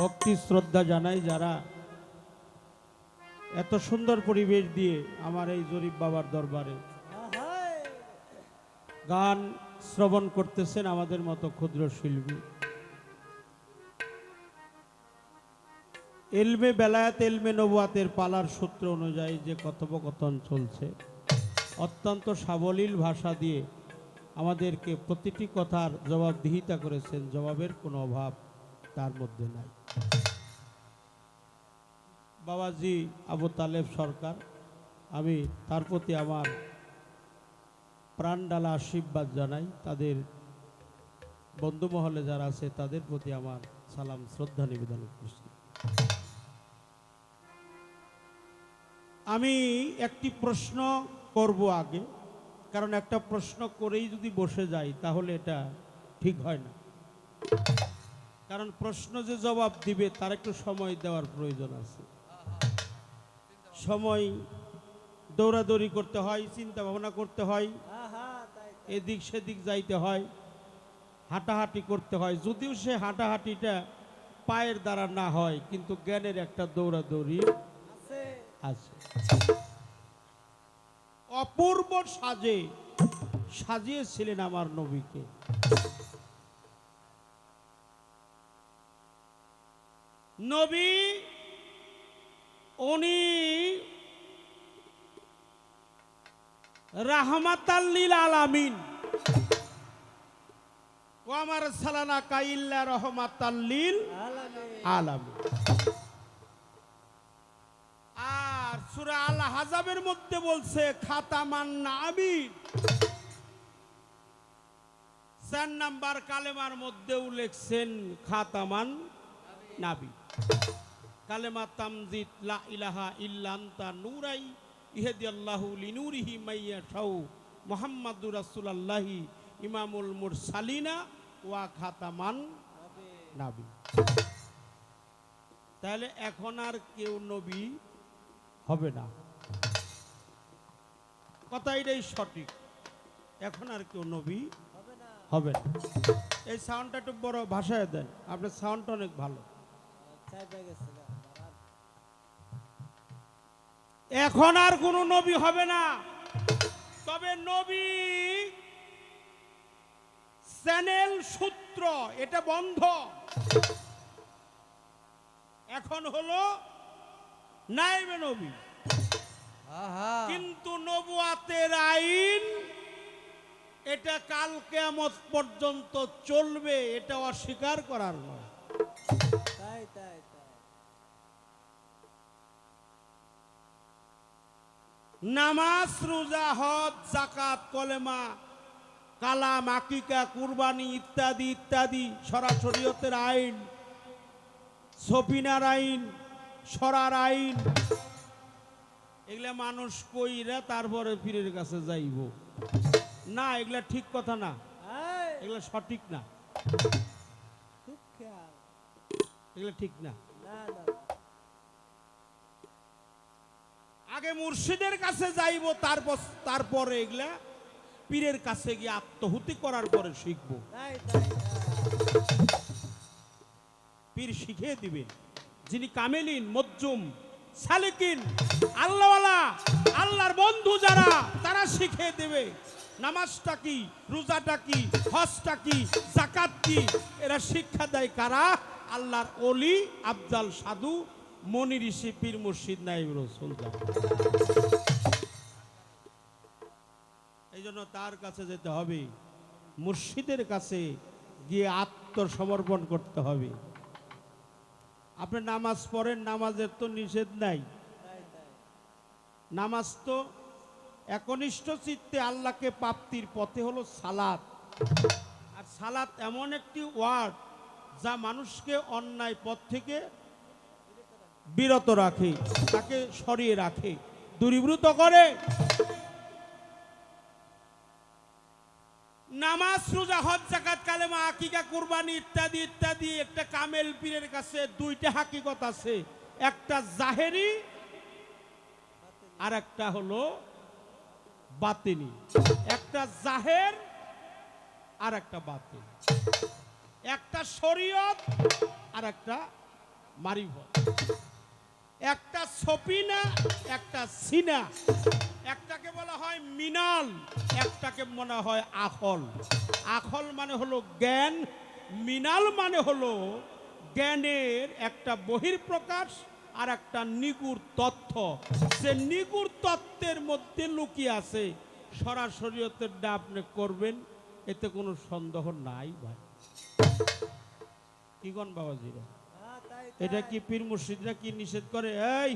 ভক্তি শ্রদ্ধা জানাই যারা এত সুন্দর পরিবেশ দিয়ে আমার এই জরিফ বাবার দরবারে গান শ্রবণ করতেছেন আমাদের মতো ক্ষুদ্র শিল্পী। এলমে বেলায়াত, এলমে নবুয়াতের পালার সূত্র অনুযায়ী যে কথোপকথন চলছে, অত্যন্ত সাবলীল ভাষা দিয়ে আমাদেরকে প্রতিটি কথার জবাবদিহিতা করেছেন, জবাবের কোনো অভাব তার মধ্যে নাই। বাবাজি আবু তালেব সরকার, আমি তার প্রতি আমার প্রাণডালা আশীর্বাদ জানাই। তাদের বন্ধু মহলে যারা আছে, তাদের প্রতি আমার সালাম, শ্রদ্ধা নিবেদন করছি। আমি একটি প্রশ্ন করব আগে, কারণ একটা প্রশ্ন করেই যদি বসে যাই, তাহলে এটা ঠিক হয় না। কারণ প্রশ্ন যে জবাব দিবে তার একটু সময় দেওয়ার প্রয়োজন আছে। সময় দৌড়াদৌড়ি করতে হয় চিন্তা ভাবনা করতে হয় এদিক সেদিক যাইতে হয় হাঁটাহাঁটি করতে হয়। যদিও সে হাঁটাহাঁটিটা পায়ের দ্বারা না হয় কিন্তু জ্ঞানের একটা দৌড়াদৌড়ি আছে। অপূর্ব সাজে সাজিয়েছিলেন আমার নবীকে। নবী, উনি রাহমাতাল্লিল আলামিন। আমার সালানা কাইল্লা রহমাতাল্লিল আলামিন। আর সূরা আল হাজাবের মধ্যে বলছে, খাতামান নাবিন। চার নাম্বার কালেমার মধ্যেও লেখছেন, খাতামান নাবি কালেমা তামজিদ লা ইলাহা ইল্লা আনতা নূরাই লিনুরিহি মাইয়া শাউ ইমামুল মুরসালিনা ওয়া খাতামান তাহলে এখন আর কেউ নবী হবে না। কথা এটাই সঠিক। এখন আর কেউ নবী হবে না। এই সাউন্ডটা একটু বড় ভাষায় দেন। আপনার সাউন্ডটা অনেক ভালো। এখন আর কোনো নবী হবে না। তবে নবী চ্যানেল সূত্র এটা বন্ধ। এখন হলো নাইবে নবী। কিন্তু নবুয়াতের আইন এটা কাল কেয়ামত পর্যন্ত চলবে এটা অস্বীকার করার নয়। নামাজ রোজা হজ জাকাত কলেমা কালাম আকিকা কুরবানি ইত্যাদি ইত্যাদি সরাসরিয়তের আইন সফিনার আইন সরার আইন এগুলা মানুষ কইরা তারপরে পীরের কাছে যাইব। না এগুলা ঠিক কথা না। এগুলা সঠিক না। এগুলা ঠিক না। আগে মুর্শিদের কাছে যাইব তারপর তারপরে এগুলা পীরের কাছে গিয়ে আত্মহুতি করার পরে শিখব। পীর শিখিয়ে দিবে। যিনি কামেলিন মজ্জুম সালিকিন আল্লাহওয়ালা আল্লাহর বন্ধু যারা তারা শিখিয়ে দেবে। নামাজটা কি রোজাটা কি হজটা কি জাকাত কি এরা শিক্ষা দেয় কারা? আল্লাহর অলি আফজাল সাধু মনি ঋষি পীর মুর্শিদ নাইব রসুল এই জন্য তার কাছে যেতে হবে। মুর্শিদের কাছে গিয়ে আত্মসমর্পণ করতে হবে। আপনি নামাজ পড়েন, নামাজের তো নিষেধ নাই। নামাজ তো একনিষ্ঠ চিত্তে আল্লাহকে প্রাপ্তির পথে হলো সালাত। আর সালাত এমন একটি ওয়ার্ড যা মানুষকে অন্যায় পথ থেকে বিরত রাখে, তাকে সরিয়ে রাখে, দূরীভূত করে। নামাজ, রোজা, হজ জাকাত কালেমা আকিকা কুরবানি ইত্যাদি ইত্যাদি, একটা কামেল পীরের কাছে দুইটা হাকিকত আছে। একটা জাহেরি আর একটা হলো বাতিনি। একটা জাহের আর একটা বাতিন। একটা শরীয়ত আর একটা মারিফত একটা সপিনা, একটা সিনা। একটাকে বলা হয় মিনাল, একটাকে মনে হয় আখল। আখল মানে হলো জ্ঞান, মিনাল মানে হলো জ্ঞানের একটা বহির্প্রকাশ আর একটা নিগুর তথ্য সে নিগুর তত্ত্বের মধ্যে লুকিয়ে আছে সরাসরিয়তেরটা আপনি করবেন, এতে কোনো সন্দেহ নাই ভাই। কি গন বাবাজিরা এটা কি পীর মুর্শিদরা কি নিষেধ করে? এই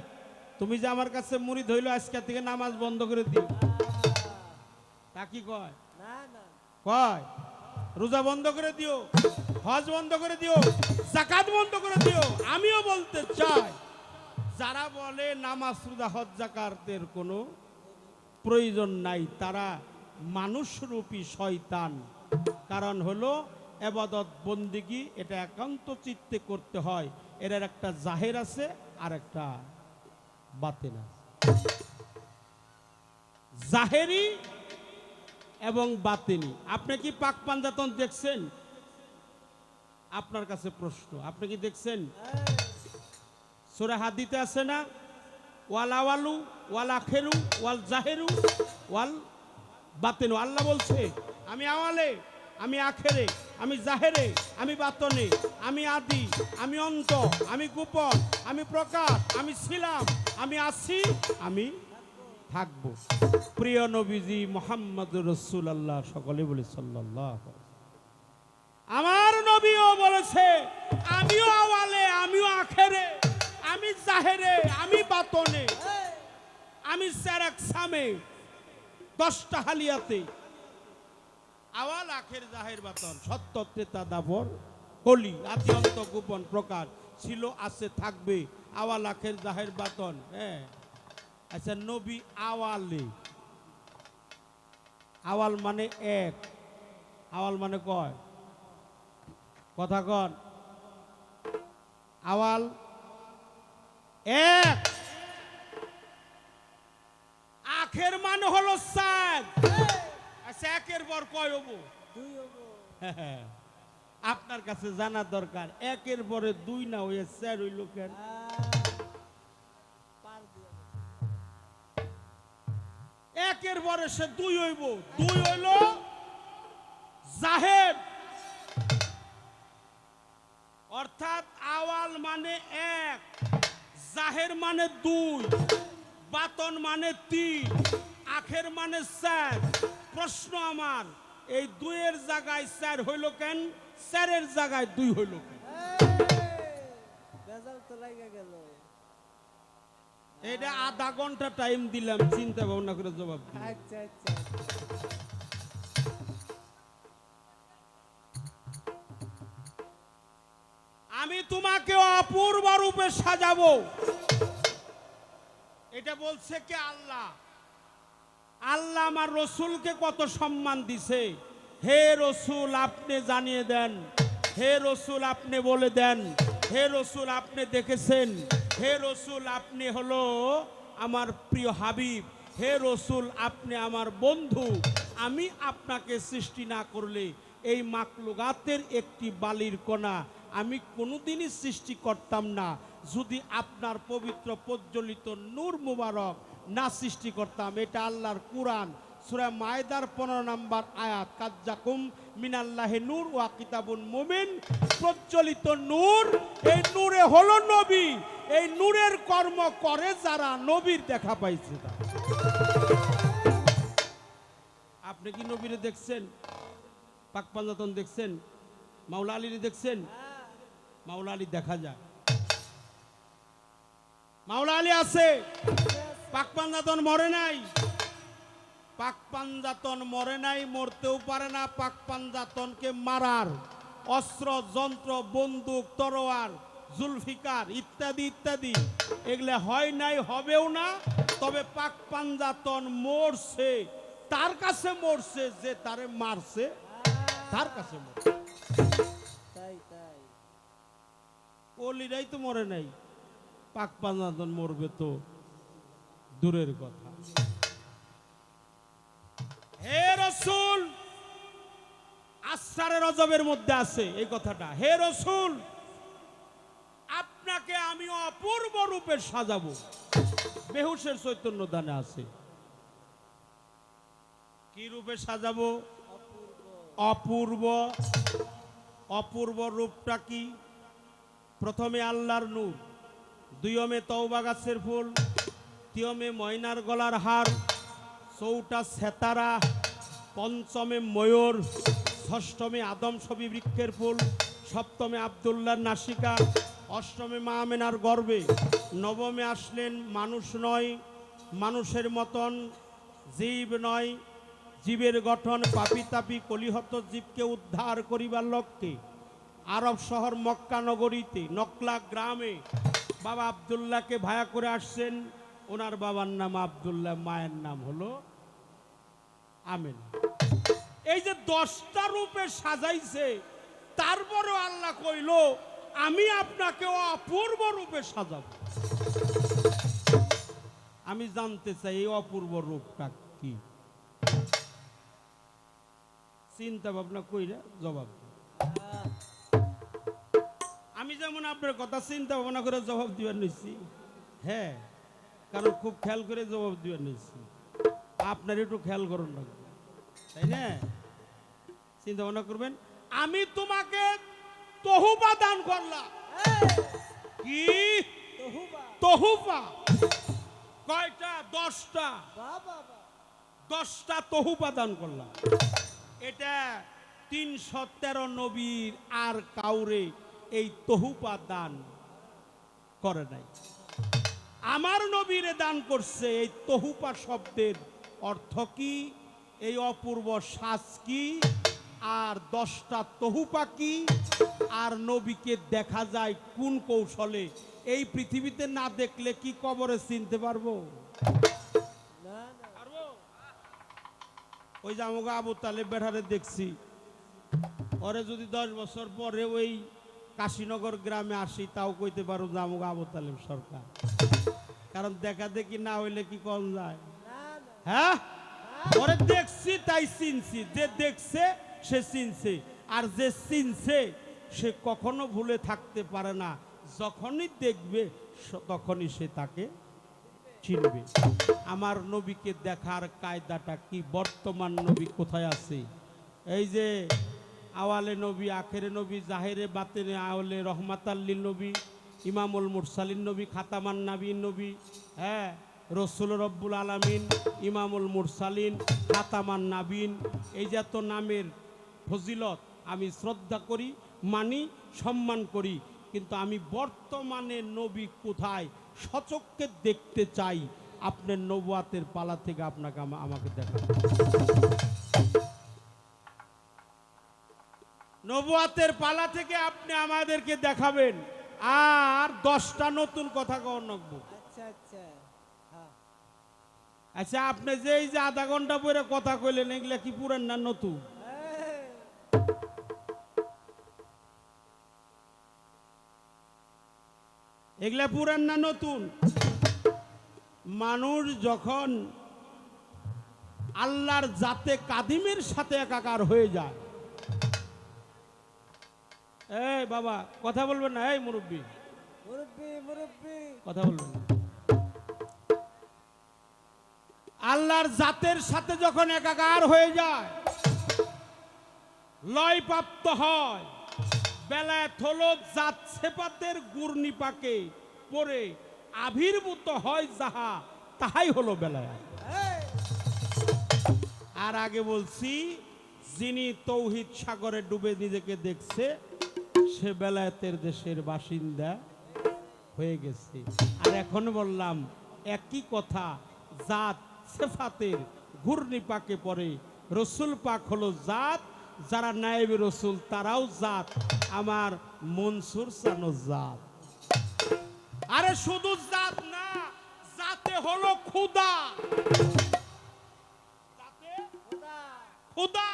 তুমি যে আমার কাছে মুড়ি ধইলো আজকে থেকে নামাজ বন্ধ করে দিও। তা কি কয়? কয়? রোজা বন্ধ করে দিও হজ বন্ধ করে দিও জাকাত বন্ধ করে দিও। আমিও বলতে চাই যারা বলে নামাজ রোজা হজ জাকাতের কোনো প্রয়োজন নাই তারা মানুষরূপী শয়তান। কারণ হলো এবাদত বন্দিগি, এটা একান্ত চিত্তে করতে হয়। এর একটা জাহের আছে, আর একটা বাতেন আছে। জাহেরি এবং বাতেনি আপনি কি পাক পাঞ্জাতন দেখছেন? আপনার কাছে প্রশ্ন। আপনি কি দেখছেন? সুরা হাদিতে আছে না? ওয়াল আওয়ালু ওয়াল আখেরু ওয়াল জাহেরু, ওয়াল বাতেনু আল্লাহ বলছে, আমি আওয়ালে, আমি আখেরে। আমি জাহেরে, আমি বাতনে, আমি আদি, আমি অন্ত আমি গোপন, আমি প্রকাশ আমি ছিলাম, আমি আছি, আমি থাকব। প্রিয় নবীজি মোহাম্মদ রসুল আল্লাহ সকলে বলে সাল্লাহ আমার নবীও বলেছে, আমিও আওয়ালে, আমিও আখেরে, আমি জাহেরে, আমি বাতনে, আমি স্যারাক সামে, দশটা হালিয়াতে আওয়াল আখের জাহের বাতন, সত্য দাবর কলি আদি গোপন প্রকার ছিল, আছে, থাকবে, আওয়াল আখের জাহের বাতন হ্যাঁ। আচ্ছা নবী আওয়ালে। আওয়াল মানে এক। আওয়াল মানে কয়? কথা কন। আওয়াল এক। আখের মানে হলো সাত। একের পর কয় হব? আপনার কাছে জানা দরকার একের পরে দুই না হয়ে স্যার দিয়ে দেবো। একের পরে সে দুই হইব। দুই হইল জাহের অর্থাৎ আওয়াল মানে এক জাহের মানে দুই বাতন মানে তিন আখের মানে চার প্রশ্ন আমার এই দুইয়ের জায়গায় চার হইল কেন? চারের জায়গায় দুই হইল কেন? এটা আধা ঘণ্টা টাইম দিলাম চিন্তা ভাবনা করে জবাব আচ্ছা আচ্ছা। আমি তোমাকে অপূর্ব রূপে সাজাবো। এটা বলছে কে? আল্লাহ। আল্লাহ আমার রসুলকে কত সম্মান দিছে। হে রসুল, আপনি জানিয়ে দেন। হে রসুল, আপনি বলে দেন। হে রসুল, আপনি দেখেছেন। হে রসুল, আপনি হলো আমার প্রিয় হাবিব। হে রসুল, আপনি আমার বন্ধু। আমি আপনাকে সৃষ্টি না করলে এই মাকলুগাতের একটি বালির কণা আমি কোনোদিনই সৃষ্টি করতাম না। যদি আপনার পবিত্র প্রজ্বলিত নূর মুবারক না সৃষ্টি করতাম এটা আল্লাহর কুরআন সূরা মায়দার পনেরো নাম্বার আয়াত। কাজ্জাকুম মিনাল্লাহে নূর ওয়া কিতাবুন মুমিন। প্রজ্বলিত নূর এই নূরে হলো নবী। এই নূরের কর্ম করে যারা নবীর দেখা পাইছে আপনি কি নবীরে দেখছেন? পাক পাঞ্জাতন দেখছেন? মাওলা আলীরে দেখছেন? মাওলা আলী দেখা যায়। মাওলা আলী আছে। পাক পাঞ্জাতন মরে নাই। পাক পাঞ্জাতন মরে নাই মরতেও পারে না। পাক পাঞ্জাতনকে মারার অস্ত্র যন্ত্র বন্দুক তরোয়ার জুলফিকার ইত্যাদি ইত্যাদি। এগুলো হয় নাই হবেও না। তবে পাক পাঞ্জাতন মরছে তার কাছে মরছে যে তারে মারছে তার কাছে মরছে। তাই তাই। অলিরাই তো মরে নাই। পাক পাঞ্জাতন মরবে তো দূরের কথা। হে রসুল আসারের অজবের মধ্যে আছে এই কথাটা। হে রসুল, আপনাকে আমি অপূর্ব রূপে সাজাবো। বেহুশের চৈতন্য দানে আছে। কি রূপে সাজাবো? অপূর্ব। অপূর্ব রূপটা কি? প্রথমে আল্লাহর নূর। দুইয়মে তওবা গাছের ফুল, তিয়মে ময়নার গলার হার, চৌটা সেতারা, পঞ্চমে ময়ূর, ষষ্ঠমে আদম ছবি বৃক্ষের ফুল, সপ্তমে আবদুল্লার নাসিকা, অষ্টমে মা আমেনার গর্বে। নবমে আসলেন মানুষ নয়, মানুষের মতন জীব নয়, জীবের গঠন পাপি তাপি কলিহত জীবকে উদ্ধার করিবার লক্ষ্যে। আরব শহর মক্কা নগরীতে, নকলা গ্রামে বাবা আবদুল্লাহকে ভায়া করে আসছেন। ওনার বাবার নাম আবদুল্লাহ, মায়ের নাম হলো আমেন। এই যে দশটা রূপে সাজাইছে, তারপরও আল্লাহ কইল, আমি আপনাকে অপূর্ব রূপে সাজাবো। আমি জানতে চাই, এই অপূর্ব রূপটা কি? চিন্তা ভাবনা কইরা জবাব আমি যেমন আপনার কথা চিন্তা ভাবনা করে জবাব দিবার নিচ্ছি হ্যাঁ কারণ খুব খেয়াল করে জবাব দিবার নিচ্ছি আপনার একটু খেয়াল করুন না তাই না? চিন্তা ভাবনা করবেন আমি তোমাকে তহুবা দান করলাম। কি? তহুবা কয়টা? দশটা। দশটা তহুবা দান করলাম। এটা তিনশো তেরো নবীর আর কাউরে এই তহুপা দান করে নাই। আমার নবীরে দান করছে এই তহুপা শব্দের অর্থ কি? এই অপূর্ব শ্বাস কি? আর দশটা তহুপা কি? আর নবীকে দেখা যায় কোন কৌশলে? এই পৃথিবীতে না দেখলে কি কবরে চিনতে পারব? ওই যে আমাকে আবু তালেব বেড়ারে দেখছি। ওরে যদি দশ বছর পরে ওই কাশীনগর গ্রামে আসি, তাও কইতে পারো যে আমাকে আবু তালেব সরকার। কারণ দেখা দেখি না হইলে কি কম যায়? হ্যাঁ? পরে দেখছি, তাই চিনছি। যে দেখছে, সে চিনছে। আর যে চিনছে, সে কখনো ভুলে থাকতে পারে না। যখনই দেখবে তখনই সে তাকে চিনবে। আমার নবীকে দেখার কায়দাটা কি? বর্তমান নবী কোথায় আছে? এই যে আওয়ালে নবী, আখেরে নবী, জাহেরে বাতেনে আওয়ালে রহমাতাল্লিল নবী, ইমামুল মুরসালিন নবী, খাতামান নাবিন নবী হ্যাঁ রসুল রব্বুল আলামিন, ইমামুল মুরসালিন, খাতামান নাবিন এই জাত নামের ফজিলত, আমি শ্রদ্ধা করি, মানি, সম্মান করি, কিন্তু আমি বর্তমানে নবী কোথায় সচক্ষে দেখতে চাই, আপনার নবুয়াতের পালা থেকে আপনাকে আমাকে দেখান। নবুয়াতের পালা থেকে আপনি আমাদেরকে দেখাবেন। আর দশটা নতুন কথা কর নকবো। আচ্ছা আচ্ছা। হ্যাঁ। আচ্ছা আপনি যে এই যে আধা ঘণ্টা পরে কথা কইলেন এগুলা কি পুরান না নতুন? এগুলা পুরান না নতুন? মানুষ যখন আল্লাহর জাতে কাদিমের সাথে একাকার হয়ে যায় এই বাবা কথা বলবেন না এই মুরব্বী। মুরব্বি মুরব্বি। কথা বলবেন না। আল্লাহর জাতের সাথে যখন একাকার হয়ে যায় লয়প্রাপ্ত হয় বেলায় হলো জাত সেপাতের গুর্নিপাকে পরে আবির্ভূত হয় যাহা তাহাই হলো বেলায়। আর আগে বলছি যিনি তৌহিদ সাগরে ডুবে নিজেকে দেখছে সে বেলায়েতের দেশের বাসিন্দা হয়ে গেছে। আর এখন বললাম, একই কথা, জাত, সেফাতের ঘূর্ণি পাকে পড়ে রসুল পাক হলো জাত, যারা নায়েবে রসুল তারাও জাত, আমার মনসুর সানো জাত। আরে শুধু জাত না, জাতে হলো খুদা খোদা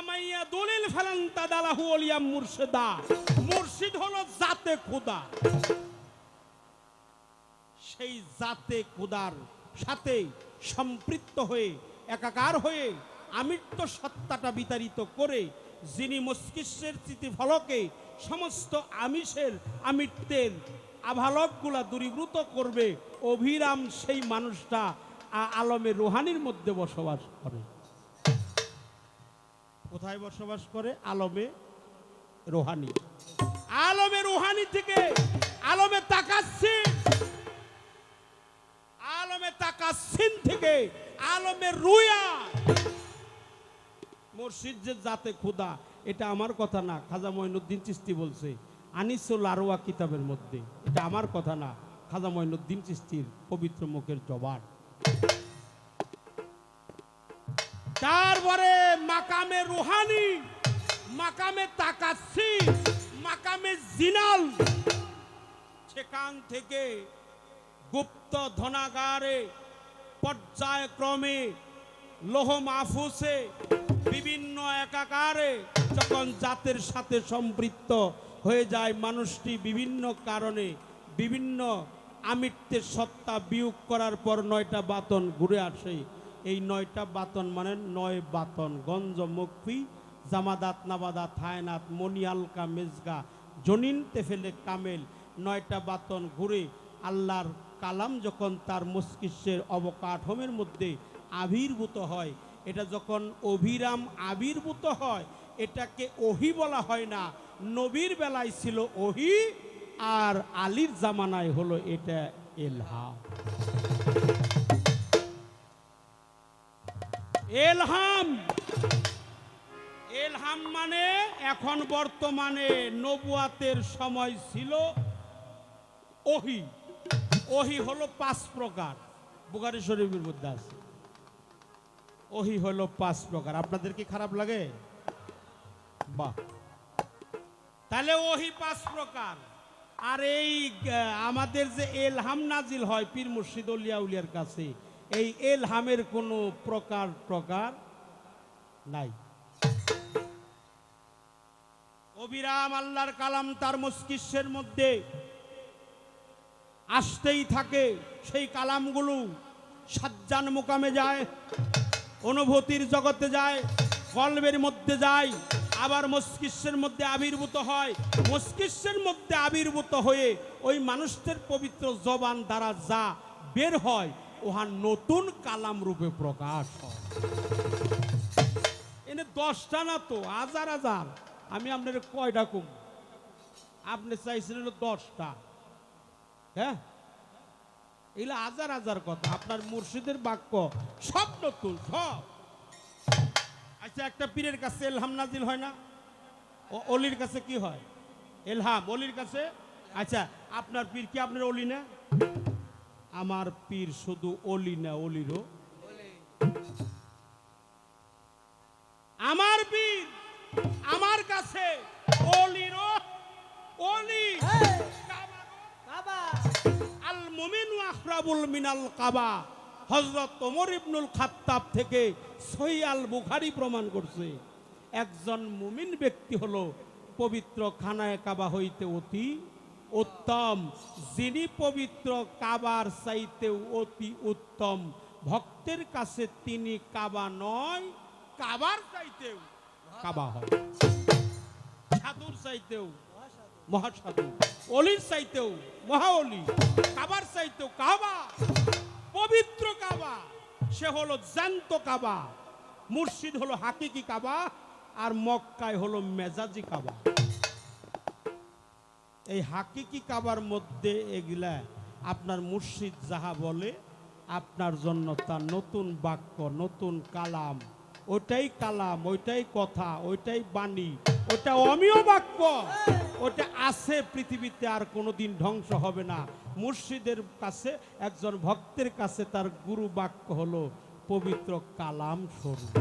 ওয়ামাইয়া দলিল ফেলান, তাদালাহু ওলিয়া মুর্শিদা। মুর্শিদ হলো জাতে খুদা। সেই জাতে খুদার সাথে সম্পৃক্ত হয়ে, একাকার হয়ে আমিত্ব সত্তাটা বিতাড়িত করে, যিনি মস্তিষ্কের স্মৃতিফলকে সমস্ত আমিষের আমিত্বের আভালকগুলা দূরীভূত করবে, অভিরাম সেই মানুষটা আলমে রুহানির মধ্যে বসবাস করে। কোথায় বসবাস করে? আলমে রোহানি। আলমে রুহানি থেকে আলমে তাকাচ্ছি আলমে তাকাচ্ছিন থেকে আলমে রুয়া। মুর্শিদ যে জাতে খুদা এটা আমার কথা না, খাজা মঈনুদ্দিন চিস্তি বলছে। আনিসুল আরোয়া কিতাবের মধ্যে, এটা আমার কথা না, খাজা মঈনুদ্দিন চিস্তির পবিত্র মুখের জবান। তারপরে মাকামে রুহানি, মাকামে তাকাচ্ছি মাকামে জিনাল সেখান থেকে গুপ্ত ধনাগারে পর্যায়ক্রমে লোহ মাহফুসে বিভিন্ন একাকারে যখন জাতের সাথে সম্পৃক্ত হয়ে যায়, মানুষটি বিভিন্ন কারণে বিভিন্ন আমিত্বের সত্তা বিয়োগ করার পর নয়টা বাতন ঘুরে আসে। এই নয়টা বাতন মানে নয় বাতন। গঞ্জ মুখফি জামাদাত, নাবাদাত থায়নাত মনিয়ালকা মেজগা, জনিন, তেফেলে, কামেল। নয়টা বাতন ঘুরে আল্লাহর কালাম যখন তার মস্তিষ্কের অবকাঠমের মধ্যে আবির্ভূত হয়, এটা যখন অভিরাম আবির্ভূত হয়, এটাকে ওহি বলা হয় না। নবীর বেলায় ছিল ওহি আর আলীর জামানায় হলো এটা এলহাম এলহাম। এলহাম মানে এখন বর্তমানে নবুয়াতের সময় ছিল ওহি। ওহি হলো পাঁচ প্রকার। বুখারি শরীফের মধ্যে আছে। ওহি হলো পাঁচ প্রকার। আপনাদের কি খারাপ লাগে? বাহ। তাহলে ওহি পাঁচ প্রকার। আর এই আমাদের যে এলহাম নাজিল হয় পীর মুর্শিদ উলিয়া উলিয়ার কাছে এই এলহামের কোনো প্রকার প্রকার নাই। অবিরাম আল্লাহর কালাম তার মস্তিষ্কের মধ্যে আসতেই থাকে, সেই কালামগুলো সাজ্জান মোকামে যায়, অনুভূতির জগতে যায়, কলবের মধ্যে যায়, আবার মস্তিষ্কের মধ্যে আবির্ভূত হয়। মস্তিষ্কের মধ্যে আবির্ভূত হয়ে ওই মানুষদের পবিত্র জবান দ্বারা যা বের হয় উহা নতুন কালাম রূপে প্রকাশ এনে দশটা না তো, হাজার হাজার। আমি আপনার কয়টা কম? আপনি চাইছেন হলো দশটা। হ্যাঁ? এগুলো হাজার হাজার কথা। আপনার মুর্শিদের বাক্য, সব নতুন, সব। আচ্ছা একটা পীরের কাছে এলহাম নাজিল হয় না? ও, অলির কাছে কি হয়? এলহাম, অলির কাছে? আচ্ছা আপনার পীর কি আপনার অলি না? আমার পীর শুধু অলি না অলিরও। আমার বীর আমার কাছে অলিরও অলি। আল মুমিনু আখরাবুল মিনাল কাবা। হজরত ওমর ইবনুল খাত্তাব থেকে সহি আল বুখারি প্রমাণ করছে। একজন মুমিন ব্যক্তি হলো পবিত্র খানায় কাবা হইতে অতি উত্তম। যিনি পবিত্র কাবার চাইতেও অতি উত্তম। ভক্তের কাছে তিনি কাবা নয়, কাবার চাইতেও। কাবা হয়। সাধুর চাইতেও, মহাসাধু। অলির চাইতেও, মহাঅলি। কাবার চাইতেও কাবা। পবিত্র কাবা। সে হলো জ্যান্ত কাবা। মুর্শিদ হলো হাকিকি কাবা। আর মক্কায় হলো মেজাজি কাবা। এই হাকিকি কাবার মধ্যে এগুলা আপনার মুর্শিদ যাহা বলে, আপনার জন্য তার নতুন বাক্য, নতুন কালাম। ওইটাই কালাম, ওইটাই কথা, ওইটাই বাণী ওটা অমীয় বাক্য। ওটা আছে পৃথিবীতে আর কোনোদিন ধ্বংস হবে না। মুর্শিদের কাছে, একজন ভক্তের কাছে তার গুরু বাক্য হলো পবিত্র কালাম স্বরূপ।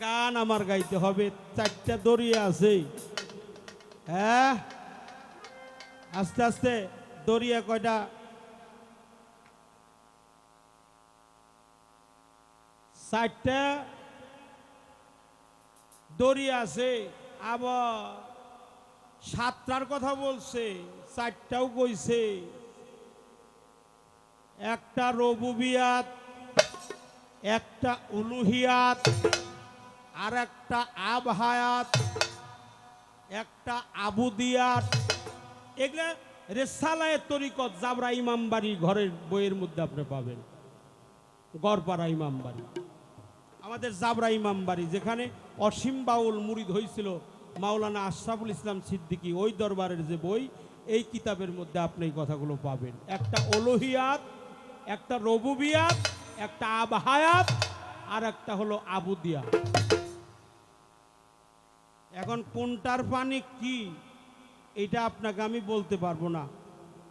গান আমার গাইতে হবে, চারটা দড়িয়ে আছে। হ্যাঁ? আস্তে আস্তে, দড়িয়া কয়টা? চারটা দড়ি আছে, আবার সাতটার কথা বলছে, চারটাও কইছে। একটা রবুবিয়াত, একটা উলুহিয়াত আর একটা আবহায়াত একটা আবুদিয়াত এগুলা রেসালায় তরিকত জাবরা ইমামবাড়ি ঘরের বইয়ের মধ্যে আপনি পাবেন। গড়পাড়া ইমামবাড়ি। আমাদের জাবরা ইমামবাড়ি, যেখানে অসীম বাউল মুরিদ হয়েছিল মাওলানা আশরাফুল ইসলাম সিদ্দিকী, ওই দরবারের যে বই, এই কিতাবের মধ্যে আপনি এই কথাগুলো পাবেন। একটা ওলোহিয়াত, একটা রবুবিয়াত, একটা আবহায়াত আর একটা হলো আবুদিয়া এখন কোনটার পানি কি এটা আপনাকে আমি বলতে পারব না।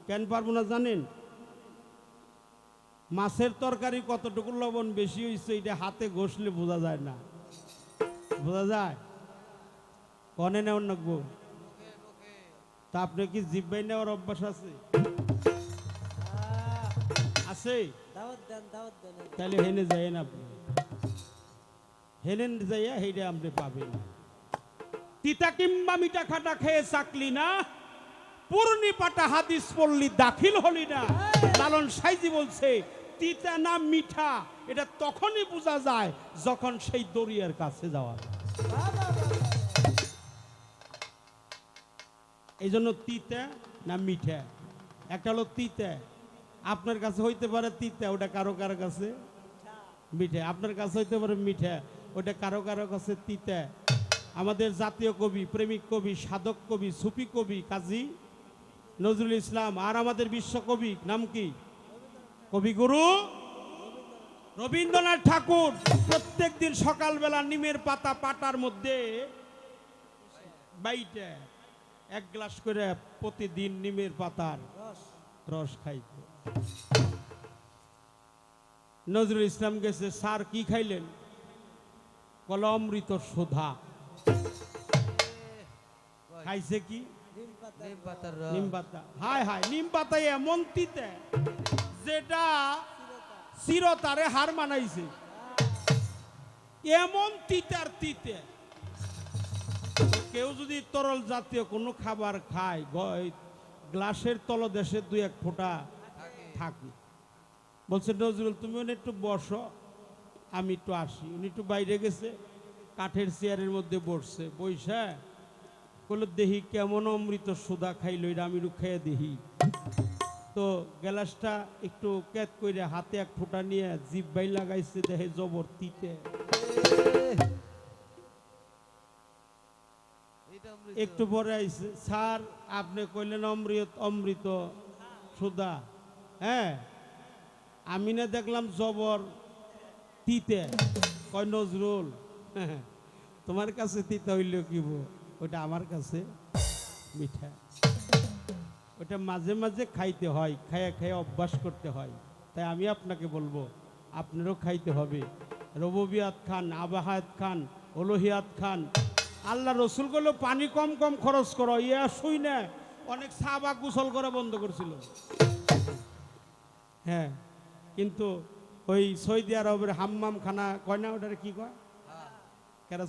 কেন পারব না জানেন? মাছের তরকারি কতটুকু লবণ বেশি হয়েছে এটা হাতে ঘষলে বোঝা যায় না। বোঝা যায়? কনে নেওয়ার নাকবো তা আপনি কি জিব্বাই নেওয়ার অভ্যাস আছে? আছে? তাহলে হেনে যাইয়েন আপনি। হেনে যাইয়া হেইটা আপনি পাবেন। তিতা কিংবা মিঠা খাটা খেয়ে চাকলি না? পূর্ণি পাটা হাদিস পড়লি, দাখিল হলি না। লালন সাইজি বলছে, তিতা না মিঠা, এটা তখনই বোঝা যায় যখন সেই দরিয়ার কাছে যাওয়া এই জন্য তিতা না মিঠা? একটা হলো তিতা। আপনার কাছে হইতে পারে তিতা, ওটা কারও কারও কাছে? মিঠা। আপনার কাছে হইতে পারে মিঠা, ওটা কারও কারও কাছে তিতা। আমাদের জাতীয় কবি, প্রেমিক কবি, সাধক কবি, সুফি কবি কাজী নজরুল ইসলাম, আর আমাদের বিশ্বকবি নাম কি? কবিগুরু রবীন্দ্রনাথ ঠাকুর। প্রত্যেক দিন সকালবেলা নিমের পাতা পাটার মধ্যে বাইটে এক গ্লাস করে প্রতিদিন নিমের পাতার রস খাইত। নজরুল ইসলাম গেছে, স্যার, কি খাইলেন? বলে অমৃত সুধা। খাইছে কি নিম পাতা নিম পাতা এমন তিতে যেটা চিরতারে হার মানাইছে এমন তিতার তিতে কেউ যদি তরল জাতীয় কোনো খাবার খায় গ্লাসের তলদেশে দুই এক ফোঁটা থাকে বলছে নজরুল তুমি একটু বসো আমি একটু আসি উনি একটু বাইরে গেছে কাঠের চেয়ারের মধ্যে বসছে। বৈশা বলল দেহি কেমন অমৃত সুদা খাইলো, এটা আমি খেয়ে দেখি। তো গ্লাসটা একটু ক্যাত করে হাতে এক ফোঁটা নিয়ে জিভ বাই লাগাইছে দেহে জবর তিতে। একটু পরে আইছে, স্যার, আপনি কইলেন অমৃত অমৃত সুদা। হ্যাঁ আমি না দেখলাম জবর তিতে। কয়, নজরুল তোমার কাছে তিতে হইল কি বো? ওটা আমার কাছে মিঠা। ওটা মাঝে মাঝে খাইতে হয়, খাইয়া খাইয়া অভ্যাস করতে হয়। তাই আমি আপনাকে বলব, আপনারও খাইতে হবে। রববিয়াত খান আবাহাত খান, ওলোহিয়াত খান। আল্লাহ রসুল করল পানি কম কম খরচ করো। ইয়া শুই না, অনেক সাবা কুশল করা বন্ধ করছিল। হ্যাঁ কিন্তু ওই সৌদি আরবের হাম্মাম খানা কয় না ওটার কি কয়? কেরা